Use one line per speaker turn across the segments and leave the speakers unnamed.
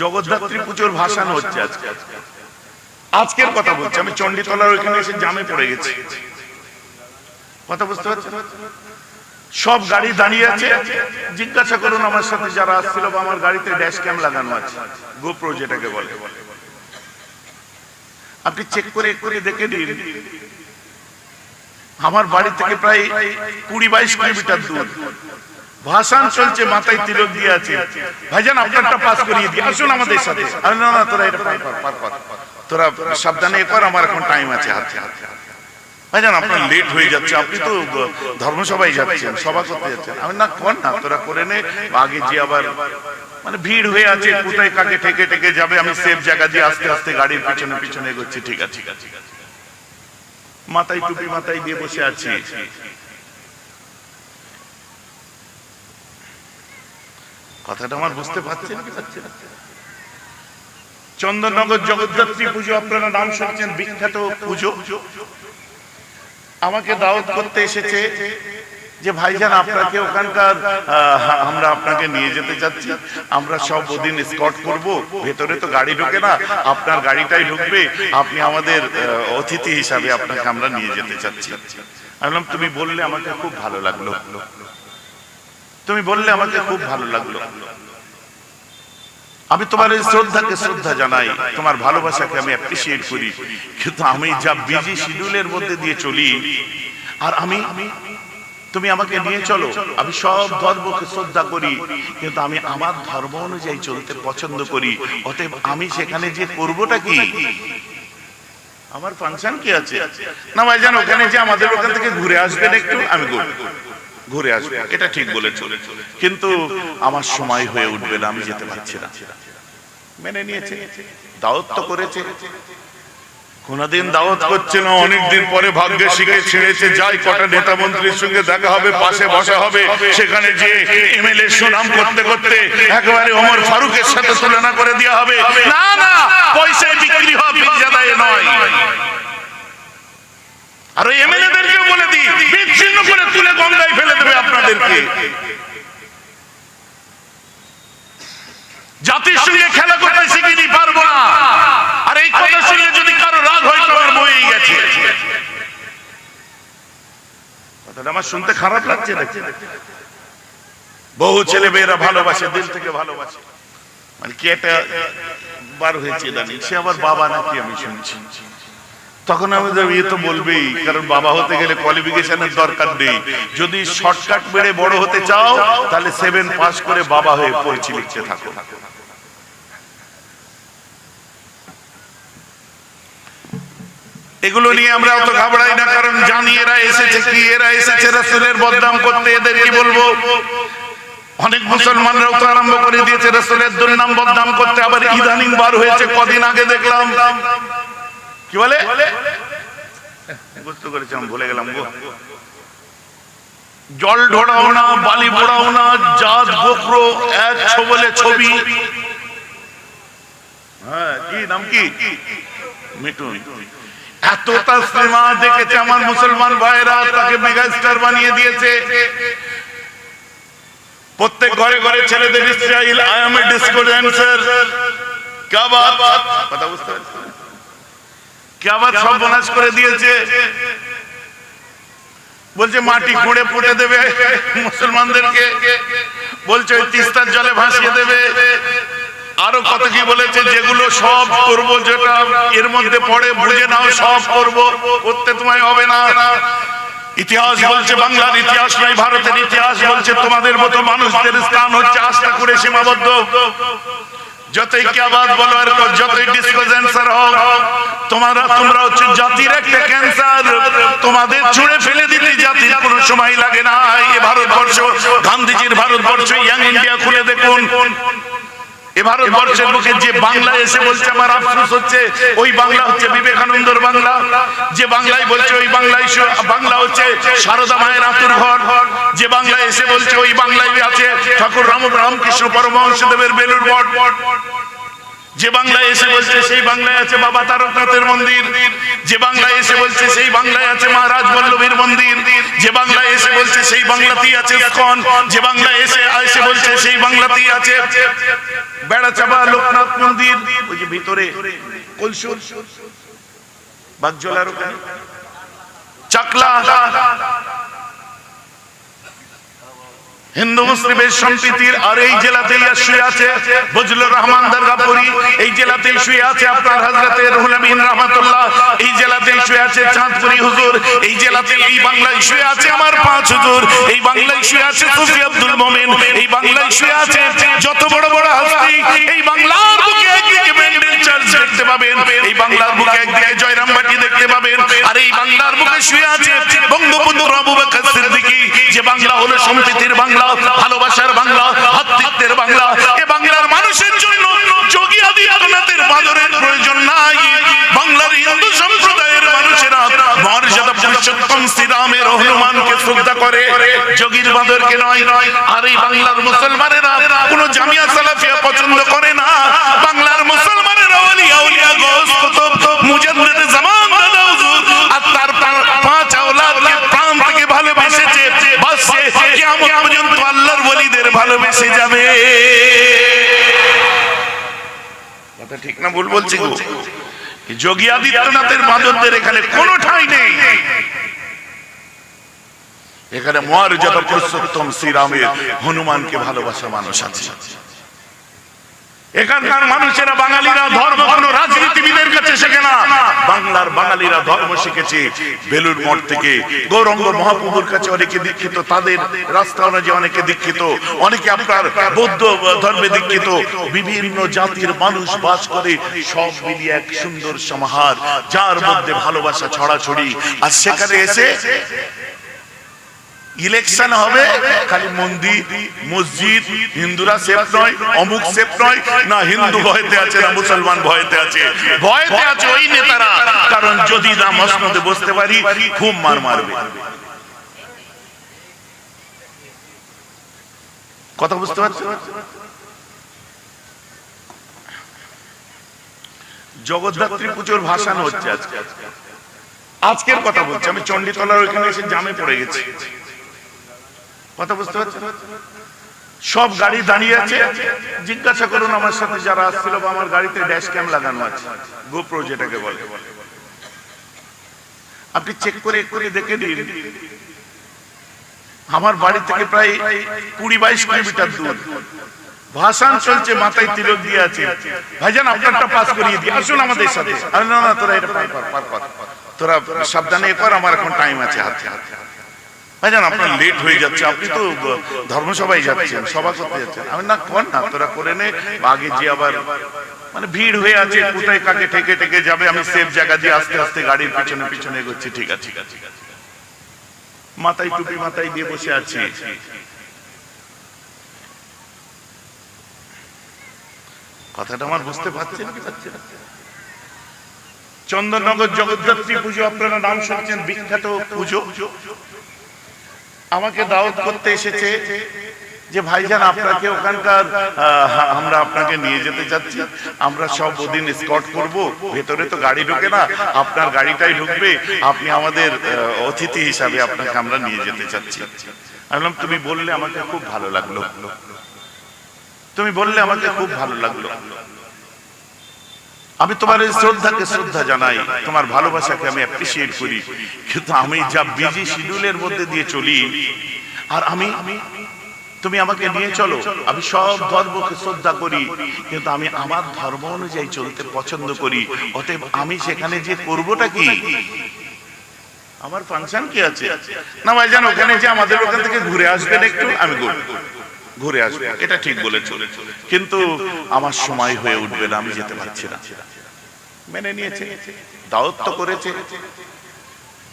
জগদ্ধাত্রী পুজোর ভাসান হচ্ছে আজকে। আজকের কথা বলছি আমি চণ্ডীতলার ওইখানে এসে জামে পড়ে গেছি। কথা বুঝতে পারছেন? সব গাড়ি দাঁড়িয়ে আছে। জিজ্ঞাসা করুন আমার সাথে যারা আসছিল বা আমার গাড়িতে ড্যাশ ক্যাম লাগানো আছে। গোপ্রো যেটাকে বলে। আপনি চেক করে করে দেখে দিন। আমার বাড়ি থেকে প্রায় কুড়ি বাইশ কিলোমিটার দূর। ভাসান চলছে মাথায় তিলক দিয়ে আছে। ভাইজান আপনারটা পাস করিয়ে দিই আসুন আমাদের সাথে। আরে না না তোরা এটা পার পার কর। তোরা সাবধানে এ কর আমার এখন টাইম আছে হাতে হাতে ভাইজান আপনার লেট হয়ে যাচ্ছে। আপনি তো ধর্মসভায় যাচ্ছেন সভা করতে যাচ্ছেন। আমি না কর না তোরা করে নে। আগে যে আবার মানে ভিড় হয়ে আছে কোথায় কাকে ঠেকে ঠেকে যাবে আমি সেফ জায়গা দিয়ে আস্তে আস্তে গাড়ির পিছনে পিছনে এগোচ্ছি ঠিক আছে। ঠিক আছে। মাথায় টুপি মাথায় দিয়ে বসে আছি। কথাটা আমার বুঝতে পারছেন? চন্দননগর জগদ্ধাত্রী পুজো, আপনারা নাম শুনছেন, বিখ্যাত পুজো। আমাকে দাওয়াত করতে এসেছে যে, ভাইজান, আপনাকে ওখানকার আমরা আপনাকে নিয়ে যেতে চাচ্ছি আমরা সব ওদিন স্কট করব। ভেতরে তো গাড়ি ঢোকে না, আপনার গাড়িটাই ঢুকবে। আপনি আমাদের অতিথি হিসাবে আপনাকে আমরা নিয়ে যেতে চাচ্ছি আমি বললাম, তুমি বললে আমাকে খুব ভালো লাগল। তুমি বললে আমাকে খুব ভালো লাগল। আমি তোমার এই শ্রদ্ধাকে শ্রদ্ধা জানাই, তোমার ভালোবাসাকে আমি অ্যাপ্রিসিয়েট করি। কিন্তু আমি যা বিজি শিডিউলের মধ্যে দিয়ে চলি, আর আমি, তুমি আমাকে নিয়ে চলো, আমি সব ধর্মকে শ্রদ্ধা করি, কিন্তু আমি আমার ধর্ম অনুযায়ী চলতে পছন্দ করি, অতএব আমি সেখানে যে করবোটা কি? আমার ফাংশন কি আছে? না ভাই জানো ওখানে যে আমাদের ওখান থেকে ঘুরে আসবেন একটু, আমি ঘুরবো। ঘুরে আসবে। এটা ঠিক বলেছ। কিন্তু আমার সময় হয়ে উঠবে না আমি যেতে পারছি না। মেনে নিয়েছে। দাওয়াত তো করেছে। কোনদিন দাওয়াত করছে না অনেকদিন পরে ভাগ্যে শিখে ছেড়েছে যাই কটা নেতা মন্ত্রীর সঙ্গে দেখা হবে পাশে বসা হবে। সেখানে যে এমএলএ সুনাম করতে করতে একেবারে ওমর ফারুকের সাথে তুলনা করে দেওয়া হবে। না না পয়সায় বিক্রি বিজ্ঞাদায় নয়। আর ওই বলে দিই বিচ্ছিন্ন করে তুলে গঙ্গায় ফেলে দেবে আপনাদেরকে। জাতির সঙ্গে খেলা করতে শিখিনি পারব না। আর এই কথা শুনলে যদি কারও রাগ হয় তো আমার বই গেছে। কথাটা আমার শুনতে খারাপ লাগছে নাকি বহু ছেলে মেয়েরা ভালোবাসে দিল থেকে ভালোবাসে। মানে কি একটা বার হয়েছে জানি সে আবার বাবা নাকি আমি শুনছি। তখন আমাদের ইয়ে তো বলবেই কারণ বাবা হতে গেলে কোয়ালিফিকেশনের দরকার নেই। যদি শর্টকাট বেড়ে বড় হতে চাও তাহলে সেভেন পাস করে বাবা হয়ে পড়ছি লিখতে থাকো। এগুলো নিয়ে আমরা অত ঘাবড়াই না কারণ জানি এরা এসেছে কি এরা এসেছে রসুলের বদনাম করতে এদের কি বলব? অনেক মুসলমানরাও তো আরম্ভ করে দিয়েছে রসুলের দুর্নাম বদনাম করতে আবার ইদানিং বার হয়েছে কদিন আগে দেখলাম। কি বলে? বুঝতে করেছি ভুলে গেলাম গো। জল ঢোড়াও না বালি বোড়াও না জাত গোক্র এক ছবলে ছবি। হ্যাঁ কি নাম কি? মিটুন এত তাসলিমা দেখেছে আমার মুসলমান ভাইরা তাকে মেগাস্টার বানিয়ে দিয়েছে। প্রত্যেক ঘরে ঘরে ছেলেদের Israel I am a disco dancer কা বাত? কথা বুঝতে পারছেন? কি আবার সর্বনাশ করে দিয়েছে। বলছে, মাটি খুঁড়ে পুড়ে দেবে মুসলমানদেরকে। বলছে, ওই তিস্তার জলে ভাসিয়ে দেবে। আরও কত কি বলেছে, যেগুলো সব করব, যেটা এর মধ্যে পড়ে, বুঝে নাও, সব করব, করতে তোমায় হবে না। ইতিহাস বলছে, বাংলার ইতিহাস নয়, ভারতের ইতিহাস বলছে, তোমাদের মতো মানুষদের স্থান হচ্ছে আস্থা করে সীমাবদ্ধ। যতই কিয়াবাদ বলো আর যতই ডিসকো ক্যান্সার হোক, তোমরা তোমরা হচ্ছে জাতির একটা ক্যান্সার তোমাদের ছুঁড়ে ফেলে দিতে জাতির কোনো সময় লাগে না এই ভারতবর্ষ, গান্ধীজির ভারতবর্ষ ইয়াং ইন্ডিয়া খুলে দেখুন। এ ভারতবর্ষের বুকে যে বাংলা এসে বলছে আমার আফসোস হচ্ছে ওই বাংলা হচ্ছে বিবেকানন্দর বাংলা। যে বাংলায় বলছে ওই বাংলায় বাংলা হচ্ছে সারদা মায়ের আতুর ঘর। যে বাংলায় এসে বলছে ওই বাংলায় আছে ঠাকুর রাম রামকৃষ্ণ পরমহংসদেবের বেলুর মঠ। যে বাংলায় এসে বলছে সেই বাংলায় আছে বাবা তারকনাথের মন্দির। যে বাংলায় এসে বলছে সেই বাংলায় আছে মহারাজ বল্লভীর মন্দির। যে বাংলায় এসে বলছে সেই বাংলাতেই আছে ইস্কন। যে বাংলায় এসে এসে বলছে সেই বাংলাতেই আছে বেড়া চাপা লোকনাথ মন্দির। ওই যে ভিতরে, কলসুর, বাগজলার ওখানে। চাকলা হিন্দু মুসলিমের সম্প্রীতির আর এই জেলাতেই শুয়ে আছে বজলুর রহমান দরগাপুরি। এই জেলাতেই শুয়ে আছে আপনার হজরতে রুহুল আমিন রহমাতুল্লাহ। এই জেলাতেই শুয়ে আছে চাঁদপুরি হুজুর। এই জেলাতে এই বাংলায় শুয়ে আছে আমার পাঁচ হুজুর। এই বাংলায় শুয়ে আছে সুফি আব্দুল মোমেন। এই বাংলায় শুয়ে আছে যত বড় বড় হস্তি এই বাংলার বুকে একদিকে ব্যান্ডেল চার্চ দেখতে পাবেন। এই বাংলার বুকে একদিকে জয়রামবাটি দেখতে পাবেন। আর এই বাংলার বুকে শুয়ে আছে বঙ্গবন্ধু আবু বকর যে বাংলা হলো সম্প্রীতির বাংলা, ভালোবাসার বাংলা ভাতৃত্বের বাংলা, এ বাংলার মানুষের জন্য যোগী আদিত্যনাথের বাদরের প্রয়োজন নাই। বাংলার হিন্দু সম্প্রদায়ের মানুষেরা মুসলমানেরা কোনো পছন্দ করে না। বাংলার দাদা হুজুর আর তার পা- পাঁচ আওলাদকে প্রাণ থেকে ভালোবেসেছে বাস সে কিয়ামত পর্যন্ত আল্লাহর ভালোবেসে যাবে। কথা ঠিক না, ভুল বলছি যোগী আদিত্যনাথের মাদকদের এখানে কোনো ঠাঁই নেই। এখানে মর্যাদা পুরুষোত্তম শ্রীরামের হনুমানকে ভালোবাসা মানুষ আছে। এখানকার মানুষেরা বাঙালিরা ধর্ম, কোন রাজনীতিবিদের কাছে শেখে না। বাংলার বাঙালিরা ধর্ম শিখেছে বেলুর মঠ থেকে। গৌরঙ্গ মহাপ্রভুর কাছে অনেকে দীক্ষিত, তাদের রাস্তা অনুযায়ী অনেকে দীক্ষিত, অনেকে আপনার বৌদ্ধ ধর্মে দীক্ষিত। বিভিন্ন জাতির মানুষ বাস করে, সব মিলিয়ে এক সুন্দর সমাহার, যার মধ্যে ভালোবাসা ছড়াছড়ি। আর সেখানে এসে ইলেকশন হবে, খালি মন্দির, মসজিদ, হিন্দুরা সেফ নয়, অমুক সেফ নয়, না হিন্দু ভয়তে আছে, না মুসলমান ভয়তে আছে। ভয়তে আছে ওই নেতারা, কারণ যদি না মসনদে বসতে পারি, খুব মার মারবে। কথা বুঝতে পারছ? জগদ্ধাত্রী পুজোর ভাসানো হচ্ছে আজকে। আজকের কথা বলছি, আমি চণ্ডীতলার ওইখানে এসে জামে পড়ে গেছি। কথা বুঝতে পারছেন? সব গাড়ি দাঁড়িয়ে আছে। জিজ্ঞাসা করুন আমার সাথে যারা আসছিল বা আমার গাড়িতে ড্যাশ ক্যাম লাগানো আছে। গোপ্রো যেটাকে বলে। আপনি চেক করে করে দেখে দিন আমার বাড়ি থেকে প্রায় কুড়ি বাইশ কিলোমিটার দূর। ভাসান চলছে, মাথায় তিলক দিয়ে আছে। ভাইজান, আপনারটা পাস করিয়ে দিই। আসুন আমাদের সাথে। না না, তোরা এটা পার কর পার কর। তোরা সাবধানে এ কর, আমার এখন টাইম আছে হাতে হাতে। ভাইজান আপনার লেট হয়ে যাচ্ছে। আপনি তো, ধর্মসভায় যাচ্ছেন, সভা করতে যাচ্ছেন। আমি না কর না, তোরা করে নে, আগে যে আবার মানে ভিড় হয়ে আছে, কোথায় কাকে ঠেকে ঠেকে যাবে, আমি সেফ জায়গা দিয়ে আস্তে আস্তে গাড়ির পিছনে পিছনে এগোচ্ছি, ঠিক আছে। মাথায় টুপি মাথায় দিয়ে বসে আছি। কথাটা আমার বুঝতে পারছেন? চন্দননগর জগদ্ধাত্রী পুজো, আপনারা নাম শুনছেন, বিখ্যাত পুজো। আমাকে দাওয়াত করতে এসেছে যে, ভাইজান, আপনাকে ওখানকার আমরা আপনাকে নিয়ে যেতে চাচ্ছি। আমরা সব ওদিন স্কট করব। ভেতরে তো গাড়ি ঢুকে না। আপনার গাড়িটাই ঢুকবে। আপনি আমাদের অতিথি হিসাবে আপনাকে আমরা নিয়ে যেতে চাচ্ছি। বললাম, তুমি বললে আমাকে খুব ভালো লাগল। তুমি বললে আমাকে খুব ভালো লাগল। আমি তোমার এই শ্রদ্ধাকে শ্রদ্ধা জানাই। তোমার ভালোবাসাকে আমি অ্যাপ্রিসিয়েট করি। কিন্তু আমি যা বিজি শিডিউলের মধ্যে দিয়ে চলি আর আমি তুমি আমাকে নিয়ে চলো। আমি সব ধর্মকে শ্রদ্ধা করি। কিন্তু আমি আমার ধর্ম অনুযায়ী চলতে পছন্দ করি। অতএব আমি সেখানে যে করবোটা কি? আমার ফাংশন কি আছে? না ভাই জানো ওখানে যে আমাদের ওখান থেকে ঘুরে আসবেন একটু আমি ঘুরবো। ঘুরে আসব। এটা ঠিক বলেছ। কিন্তু আমার সময় হয়ে উঠবে না আমি যেতে পারছি না। মেনে নিয়েছে। দাওয়াত তো করেছে।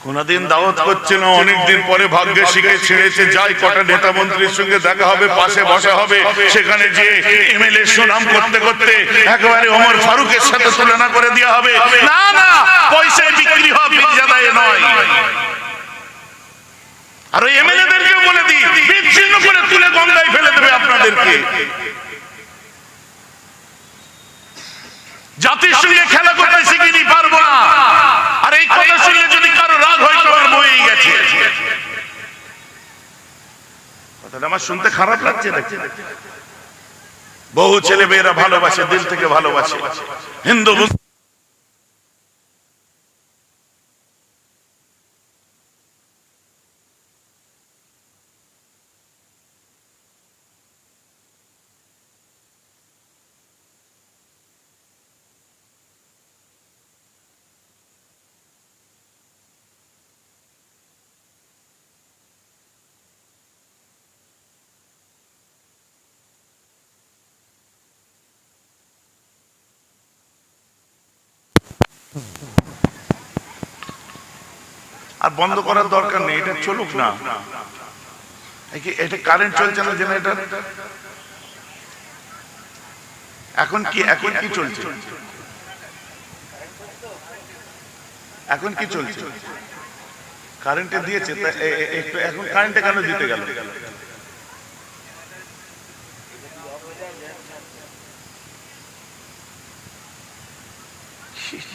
কোনদিন দাওয়াত করছে না। অনেকদিন পরে ভাগ্যে শিখে ছেড়েছে যাই কটা নেতা মন্ত্রীর সঙ্গে দেখা হবে পাশে বসা হবে। সেখানে যে এমএলএ সুনাম করতে করতে একেবারে ওমর ফারুকের সাথে তুলনা করে দেওয়া হবে। না না পয়সায় বিক্রি পীরজাদায় নয়। আর ওই এমএলএদেরকে বলে দিই, বিচ্ছিন্ন করে তুলে গঙ্গায় ফেলে দেবে আপনাদেরকে। জাতির সঙ্গে খেলা করতে শিখিনি, পারব না। আর এই কথা শুনলে যদি কারও রাগ হয়, তো আমার বইয়েই গেছে। কথাটা আমার শুনতে খারাপ লাগছে নাকি? বহু ছেলে মেয়েরা ভালোবাসে, দিল থেকে ভালোবাসে। হিন্দু মুসলিম আর বন্ধ করার দরকার নেই, এটা চলুক না। এটা কারেন্ট চলছে না জেনারেটর এখন কি এখন কি চলছে? এখন কি চলছে? কারেন্টে দিয়েছে এখন কারেন্টে কেন দিতে গেল কি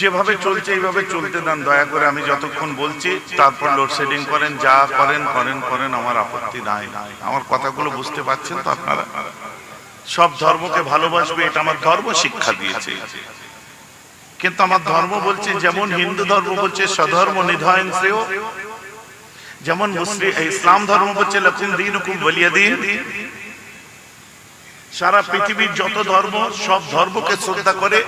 যেভাবে চলছে, এইভাবে চলতে দেন। দয়া করে আমি যতক্ষণ বলছি, তারপর লোডশেডিং করেন, যা করেন করেন করেন, আমার আপত্তি নাই। আমার কথাগুলো বুঝতে পারছেন তো আপনারা? সব ধর্মকে ভালোবাসবে, এটা আমার ধর্ম শিক্ষা দিয়েছে। কিন্তু আমার ধর্ম বলছে, যেমন হিন্দু ধর্ম বলছে, স্বধর্ম নিধয়ন শ্রেয়। যেমন মুসলিম ইসলাম ধর্ম বলছে, লকুম দিন বলিয়া দিন সারা পৃথিবীর যত ধর্ম, সব ধর্মকে শ্রদ্ধা করে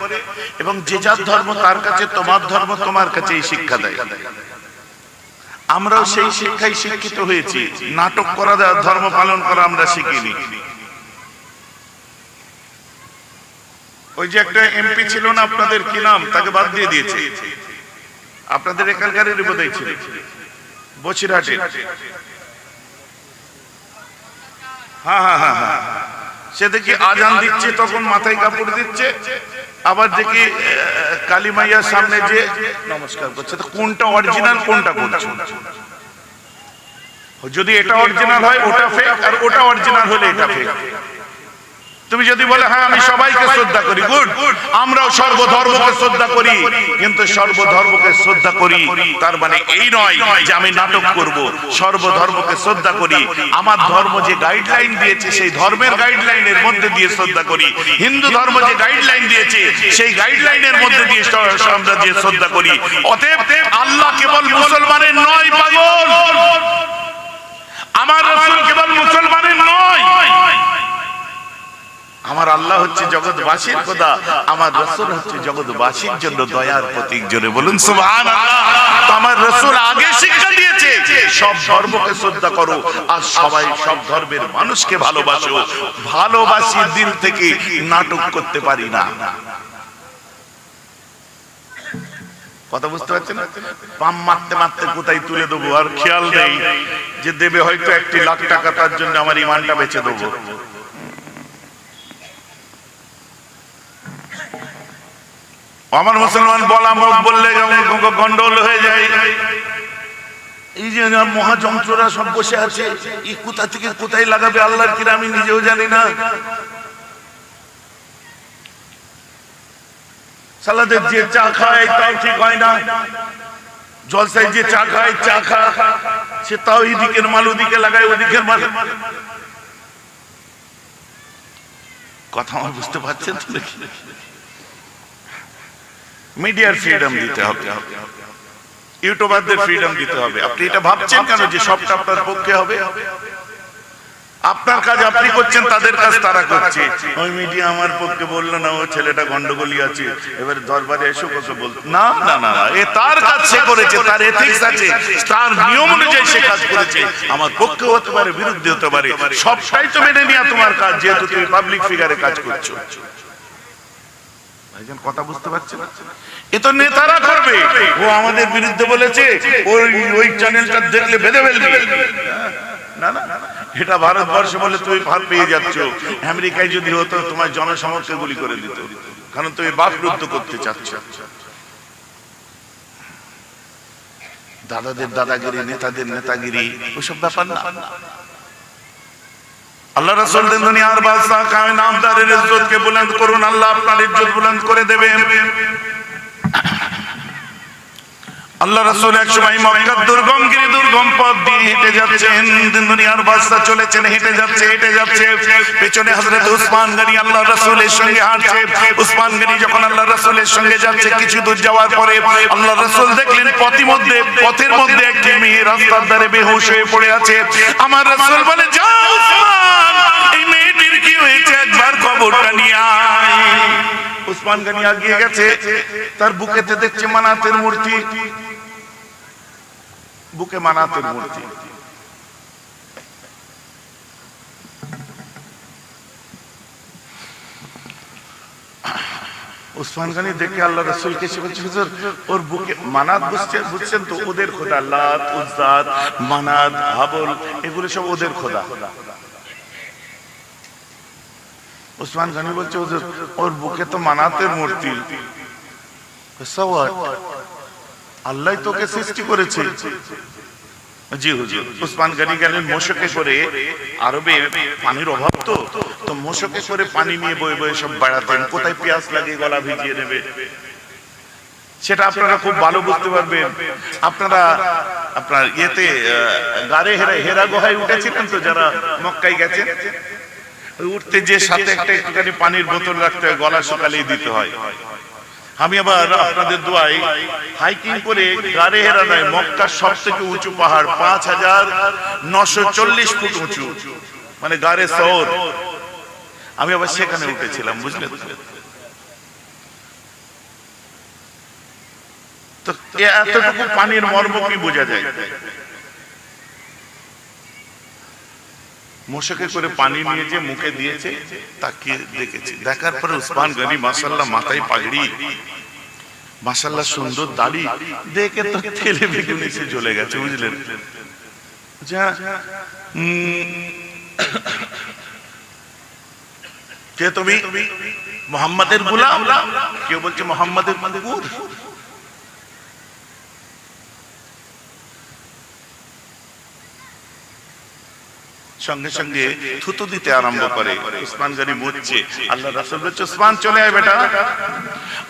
এবং যে যার ধর্ম তার কাছে, তোমার ধর্ম তোমার কাছে এই শিক্ষা দেয়। আমরাও সেই শিক্ষায় শিক্ষিত হয়েছি। নাটক করা ধর্ম পালন করা আমরা শিখিনি। ওই যে একটা এমপি ছিল না, আপনাদের কি নাম? তাকে বাদ দিয়ে দিয়েছে। আপনাদের এখানকারেরই বোধহয় ছিল। বসিরহাটে হ্যাঁ হ্যাঁ হ্যাঁ হ্যাঁ। সে দেখি আজান দিচ্ছে তখন মাথায় কাপড় দিচ্ছে। আবার দেখি আহ, কালী মাইয়ার সামনে যে নমস্কার করছে তো কোনটা অরিজিনাল কোনটা করছে? যদি এটা অরিজিনাল হয় ওটা ফেক আর ওটা অরিজিনাল হলে এটা ফেক তুমি যদি বলে হ্যাঁ আমি সবাইকে শ্রদ্ধা করি, গুড। আমরাও সর্বধর্মকে শ্রদ্ধা করি। কিন্তু সর্বধর্মকে শ্রদ্ধা করি, তার মানে এই নয় যে আমি নাটক করব। সর্বধর্মকে শ্রদ্ধা করি। আমার ধর্ম যে গাইডলাইন দিয়েছে, সেই ধর্মের গাইডলাইনের মধ্যে দিয়ে শ্রদ্ধা করি। হিন্দু ধর্ম যে গাইডলাইন দিয়েছে, সেই গাইডলাইনের মধ্যে দিয়ে আমরা দিয়ে শ্রদ্ধা করি। অতএব আল্লাহ কেবল মুসলমানের নয় পাগল। আমার রসুল কেবল মুসলমানের নয় আমার আল্লাহ হচ্ছে জগৎবাসীর খোদা, আমার রসুল হচ্ছে জগৎবাসীর জন্য দয়ার প্রতীক। জোরে বলুন সুবহান আমার রসুল আগে শিক্ষা দিয়েছে, সব ধর্মকে শ্রদ্ধা করো, আর সবাই সব ধর্মের মানুষকে ভালোবাসো। ভালোবাসি দিল থেকে নাটক করতে পারি না। কথা বুঝতে পারছেন? পাম মারতে মারতে কোথায় তুলে দেবো? আর খেয়াল নেই যে দেবে হয়তো একটি লাখ টাকা, তার জন্য আমার ইমানটা বেঁচে দেবো। আমার মুসলমান বলা বললে গন্ডগোল হয়ে যায়। এই যে মহাযন্ত্ররা সব বসে আছে, এই কোথা থেকে কোথায় লাগাবে আল্লাহর কিরা আমি নিজেও জানি না। সালাদের যে চা খায় তাও ঠিক হয় না। জলসায় যে চা খায়, চা খা। সে তাও এদিকের মাল ওদিকে লাগায়, ওদিকের মাল। কথা আমার বুঝতে পারছেন তো নাকি? মিডিয়ার ফ্রিডম দিতে হবে। ইউটিউবারদের ফ্রিডম দিতে হবে। আপনি এটা ভাবছেন কেন যে সবটা আপনার পক্ষে হবে? আপনার কাজ আপনি করছেন তাদের কাজ তারা করছে। ওই মিডিয়া আমার পক্ষে বলল না ও ছেলেটা গন্ডগোলি আছে। এবার দরবারে এসে কত বল না না না না, এ তার কাজ সে করেছে তার এথিক্স আছে তার নিয়ম অনুযায়ী সে কাজ করেছে। আমার পক্ষে হতে পারে বিরুদ্ধে হতে পারে। সবটাই তো মেনে নেওয়া তোমার কাজ যেহেতু তুমি পাবলিক ফিগারে কাজ করছ। কথা বুঝতে এ তো নেতারা করবে। ও আমাদের বিরুদ্ধে বলেছে, ওই ওই চ্যানেলটা দেখলে বেঁধে ফেলবে। না না এটা বলে তুমি ভার পেয়ে যাচ্ছ। আমেরিকায় যদি হতো, তোমার জনসমক্ষে গুলি করে দিত। কারণ তুমি বাকরুদ্ধ করতে চাচ্ছ। দাদাদের দাদাগিরি, নেতাদের নেতাগিরি ওইসব ব্যাপার না। আল্লাহ রাসূল দেন দুনিয়ার বাদশা কায় নামদারের ইজ্জত কে বুলন্দ করুন, আল্লাহ আপনার ইজ্জত বুলন্দ করে দেবেন। আল্লাহ রাসূল এক সময় মক্কার দুর্গম গিরি দুর্গম পথ দিয়ে হেঁটে যাচ্ছেন। দুনিয়ার বাদশা চলেছেন, হেঁটে যাচ্ছে হেঁটে যাচ্ছে। পেছনে হযরত উসমান গনি আল্লাহ রাসূলের সঙ্গে হাঁটছে। উসমান গনি যখন আল্লাহ রাসূলের সঙ্গে যাচ্ছে, কিছু দূর যাওয়ার পরে আল্লাহ রাসূল দেখলেন পথের মধ্যে পথের মধ্যে একটি মেয়ে রাস্তার ধারে বেহুশ হয়ে পড়ে আছে। আমার রাসূল বলে, যাও উসমান এই মেয়েটির কি হয়েছে উসমান গনি আগিয়ে গেছে, তার বুকেতে দেখছে মানাতের মূর্তি। বুকে মানাতের মূর্তি। উসমান গানি দেখে আল্লাহ রসুলকে এসে বলছে, হুজুর, ওর বুকে মানাত বুঝছে, বুঝছেন তো, ওদের খোদা, লাত, উজ্জাত, মানাত, হাবল, এগুলো সব ওদের খোদা। উসমান গানি বলছে ওর বুকে তো মানাতের মূর্তি। আল্লাহ তোকে সৃষ্টি করেছে। জি, হুজুর, উসমান গানি গেলেন করে। আরবে পানির অভাব তো তো মোশকে করে পানি নিয়ে বয়ে বয়ে সব বেড়াতেন। কোথায় পেঁয়াজ লাগে গলা ভিজিয়ে নেবে? সেটা আপনারা খুব ভালো বুঝতে পারবেন। আপনারা, আপনার ইয়েতে গারে হেরা হেরা গুহায় উঠেছিলেন তো যারা মক্কায় গেছেন? উঠতে যে সাথে একটা একটুখানি পানির বোতল রাখতে হয়, গলা সকালেই দিতে হয়। আমি আবার আপনাদের দোয়াই হাইকিং করে গাড়ে হেরা নয় মক্কার সব থেকে উঁচু পাহাড় পাঁচ হাজার নশো চল্লিশ ফুট উঁচু মানে গাড়ে শহর। আমি আবার সেখানে উঠেছিলাম, বুঝলেন তো? এতটুকু পানির মর্ম কি বোঝা যায়? মোশকে করে পানি নিয়ে যে মুখে দিয়েছে তাকিয়ে দেখেছি। দেখার পরে উসমান গনি মাসাল্লাহ মাথায় পাগড়ি। মাসাল্লাহ সুন্দর দাড়ি। দেখে তো তেলে বেগুন এসে চলে গেছে, বুঝলেন? যা কে তুমি? মোহাম্মদের গোলাম। কেউ বলছে মোহাম্মদের কুকুর। সঙ্গে সঙ্গে থুতু দিতে আরম্ভ করে। উসমান গানি মরছে আল্লাহ রাসূল বলছে, উসমান চলে আয় বেটা।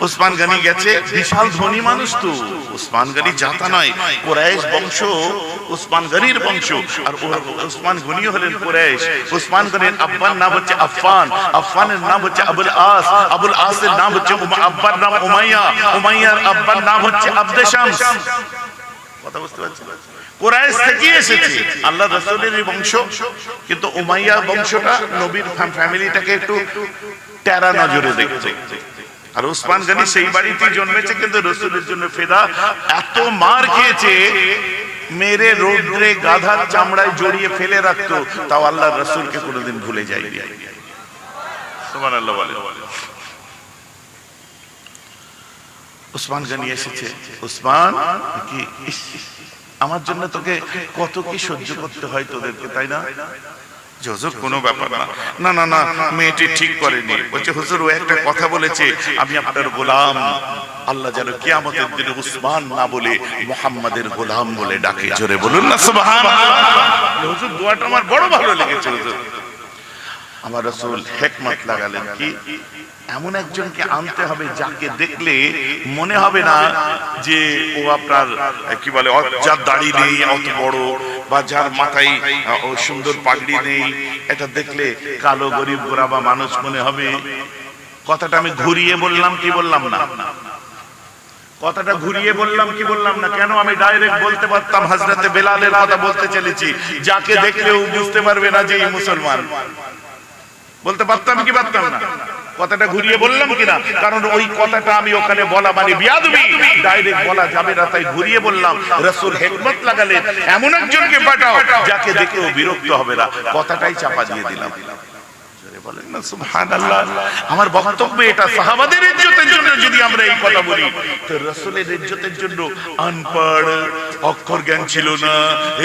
উসমান গানি গেছে, বিশাল ধনী মানুষ তো। উসমান গানি জাতা নয়, কুরাইশ বংশ, উসমান গনির বংশ। আর উসমান গনি হলেন কুরাইশ। উসমান গনির আব্বার নাম হচ্ছে আফফান। আফফানের নাম হচ্ছে আবুল আস। আবুল আসের নাম হচ্ছে আব্বার নাম উমাইয়া। উমাইয়ার আব্বার নাম হচ্ছে আব্দে কথা বুঝতে পারছেন? কোরাইশ থেকে এসেছে। আল্লাহ রসুলের বংশ। কিন্তু উমাইয়া বংশটা নবীর ফ্যামিলিটাকে একটু টেরা নজরে দেখছে। আর উসমান গনি সেই বাড়িতে জন্মেছে কিন্তু রসুলের জন্য ফেদা এত মার খেয়েছে মেরে রৌদ্রে গাধার চামড়ায় জড়িয়ে ফেলে রাখতো। তাও আল্লাহ রসুলকে কোনোদিন ভুলে যায়নি। সুবহানাল্লাহ বলে। উসমান গানি এসেছে। উসমান কি? আমার জন্য তোকে কত কি সহ্য করতে হয় তোদেরকে তাই না? যে হুজুর কোনো ব্যাপার না। না। না না মেয়েটি ঠিক করেনি। বলছে হুজুর ও একটা কথা বলেছে আমি আপনার গোলাম। আল্লাহ যেন কিয়ামতের দিনে উসমান না বলে মোহাম্মদের গোলাম বলে ডাকে। জোরে বলুন না সুবহানাল্লাহ। হুজুর দোয়াটা আমার বড় ভালো লেগেছে হুজুর। আমার রসুল হেকমত লাগালেন কি, এমন একজনকে আনতে হবে যাকে দেখলে মনে হবে না যে ও আপনার, কি বলে যার দাড়ি নেই, অত বড়, বা যার মাথায়, ও সুন্দর পাগড়ি নেই। এটা দেখলে কালো গরিব গোরাবা মানুষ মনে হবে, কথাটা আমি ঘুরিয়ে বললাম কি বললাম না? কথাটা ঘুরিয়ে বললাম কি বললাম না? কেন আমি ডাইরেক্ট বলতে পারতাম? হাজরাতে বেলালের কথা বলতে চলেছি। যাকে দেখলেও বুঝতে পারবে না যে মুসলমান। বলতে পারতাম কি পারতাম না? কথাটা ঘুরিয়ে বললাম কিনা? কারণ ওই কথাটা আমি ওখানে বলা মানে বিয়াদবি। ডাইরেক্ট বলা যাবে না, তাই ঘুরিয়ে বললাম, রসুল হেকমত লাগালে এমন একজনকে পাঠাও যাকে দেখে ও বিরক্ত হবে না। কথাটাই চাপা দিয়ে দিলাম। বলেন না সুবহানাল্লাহ। আমার বক্তব্য এটা সাহাবাদের ইজ্জতের জন্য যদি আমরা এই কথা বলি তো রাসূলের ইজ্জতের জন্য আনপড় অক্ষর জ্ঞান ছিল না।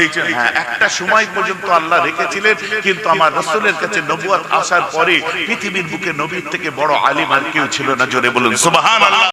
এই হ্যাঁ একটা সময় পর্যন্ত আল্লাহ রেখেছিলেন কিন্তু আমার রাসূলের কাছে নবুয়াত আসার পরে পৃথিবীর বুকে নবীর থেকে বড় আলিম আর কেউ ছিল না জোরে বলুন সুবহানাল্লাহ।